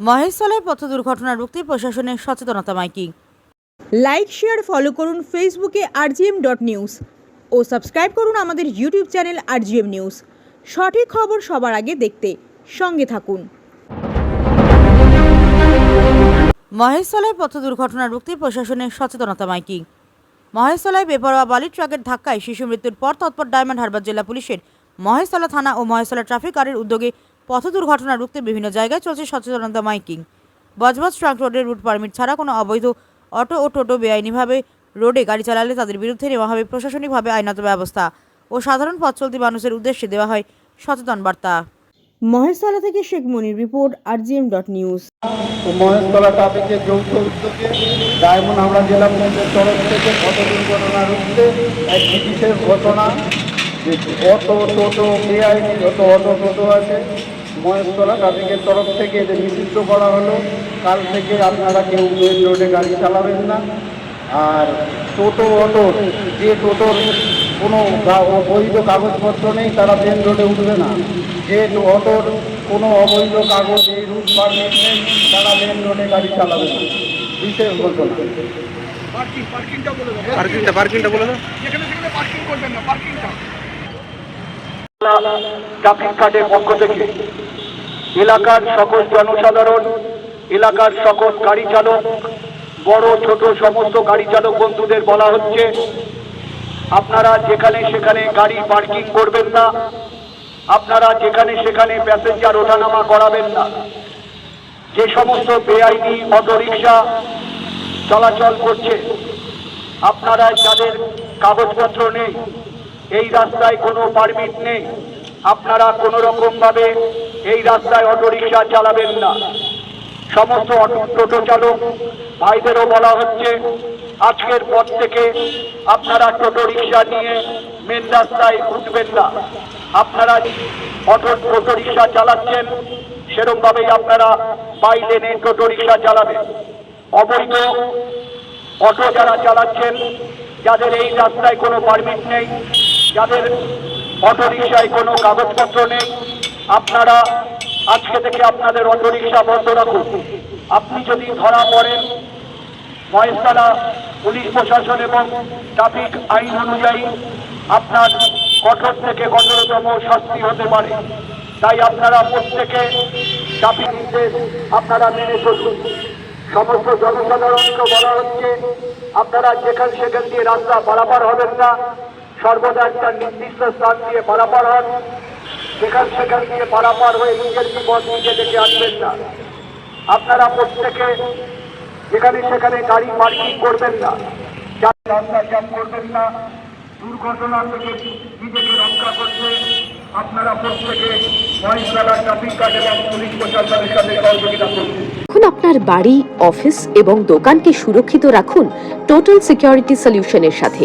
মহেশতলায় পথ দুর্ঘটনা রুখতে প্রশাসনের সচেতনতা মাইকিং। লাইক শেয়ার ফলো করুন ফেসবুকে আরজিএম ডট নিউজ ও সাবস্ক্রাইব করুন আমাদের ইউটিউব চ্যানেল আরজিএম নিউজ সঠিক খবর সবার আগে দেখতে সঙ্গে থাকুন। মহেশতলায় পথ দুর্ঘটনা রুখতে প্রশাসনের সচেতনতা মাইকিং। মহেশতলায় বেপরোয়া বালি ট্রাকের ধাক্কায় শিশু মৃত্যুর পর তৎপর ডায়মন্ড হারবার জেলা পুলিশের মহেশতলা থানা ও মহেশতলা ট্রাফিক গাড়ির উদ্যোগে পথ দুর্ঘটনা রুখতে বিভিন্ন জায়গায় চলছে সচেতনতা মাইকিং। বজবজ ট্রাক রোডের রুট পারমিট ছাড়া কোনো অবৈধ অটো ও টোটো বেআইনিভাবে রোডে গাড়ি চালালে তাদের বিরুদ্ধে নেওয়া হবে প্রশাসনিকভাবে আইনত ব্যবস্থা ও সাধারণ পথ চলতি মানুষের উদ্দেশ্যে দেওয়া হয় সচেতন বার্তা। মহেশতলা থেকে Sheikh Monir report, RGM dot news. Maheshtala ট্রাফিকের যৌথ উদ্যোগে ডায়মন্ড হাওড়া জেলা পুলিশের তরফ থেকে পথ দুর্ঘটনা রুখতে এক বিশেষ ঘটনা অটো, টোটো, বেআইনি যত অটো টোটো আছে মহেশতলা ট্রাফিকের তরফ থেকে এদের নিষিদ্ধ করা হলো। কাল থেকে আপনারা কেউ মেন রোডে গাড়ি চালাবেন না। আর টোটো অটো যে টোটোর কোনো অবৈধ কাগজপত্র নেই তারা মেন রোডে উঠবে না। যে অটোর কোনো অবৈধ কাগজ এই রুট পারমিট নেই তারা মেন রোডে গাড়ি চালাবে না। বিশেষ ঘটনা পার্কিংটা বলে দাও। পার্কিংটা পার্কিংটা বলে দাও। ট্রাফিক কার্ডের পক্ষ থেকে। এলাকার সকল জনসাধারণ, এলাকার সকল গাড়ি চালক, বড়, ছোট সমস্ত গাড়ি চালক বন্ধুদের বলা হচ্ছে, আপনারা যেখানে সেখানে গাড়ি পার্কিং করবেন না, আপনারা যেখানে সেখানে প্যাসেঞ্জার ওঠানামা করাবেন না। যে সমস্ত বেআইনি অটোরিকশা চলাচল করছে, আপনারা যাদের কাগজপত্র নেই এই রাস্তায় কোনো পারমিট নেই। আপনারা কোনো রকমভাবে এই রাস্তায় অটোরিকশা চালাবেন না। সমস্ত অটো টোটো চালক, ভাইদেরও বলা হচ্ছে, আজকের পর থেকে আপনারা টোটো রিক্সা নিয়ে মেন রাস্তায় উঠবেন না। আপনারা অটো টোটো রিক্সা চালাচ্ছেন, সেরকমভাবেই আপনারা বাই লেনে টোটো রিক্সা চালাবেন। অবৈধ অটো যারা চালাচ্ছেন, যাদের এই রাস্তায় কোনো পারমিট নেই যাদের অটো রিক্সায় কোনো কাগজপত্র নেই, আপনারা আজকে থেকে আপনাদের অটো রিক্সা বন্ধ রাখুন। আপনি যদি ধরা পড়েন, মহেশতলা পুলিশ প্রশাসন এবং ট্রাফিক আইন অনুযায়ী আপনার কঠোর থেকে কঠোরতম শাস্তি হতে পারে। তাই আপনারা প্রত্যেকে ট্রাফিক নির্দেশ আপনারা মেনে চলুন। সমস্ত জনসাধারণকে বলা হচ্ছে, আপনারা যেখান সেখান দিয়ে রাস্তা পারাপার হবেন না। সর্বদা একটা নির্দিষ্ট স্থান দিয়ে পারাপার হন। সেখান সেখান দিয়ে পারাপার হয়ে নিজের বিপদ নিজে ডেকে আনবেন না। আপনারা প্রত্যেকে যেখানে সেখানে গাড়ি পার্কিং করবেন না। রাস্তা জ্যাম করবেন না। দুর্ঘটনা থেকে নিজেকে রক্ষা করতে আপনারা প্রত্যেকে মহিলা ট্রাফিক এবং এখন আপনার বাড়ি অফিস এবং দোকানকে সুরক্ষিত রাখুন টোটাল সিকিউরিটি সলিউশনের সাথে।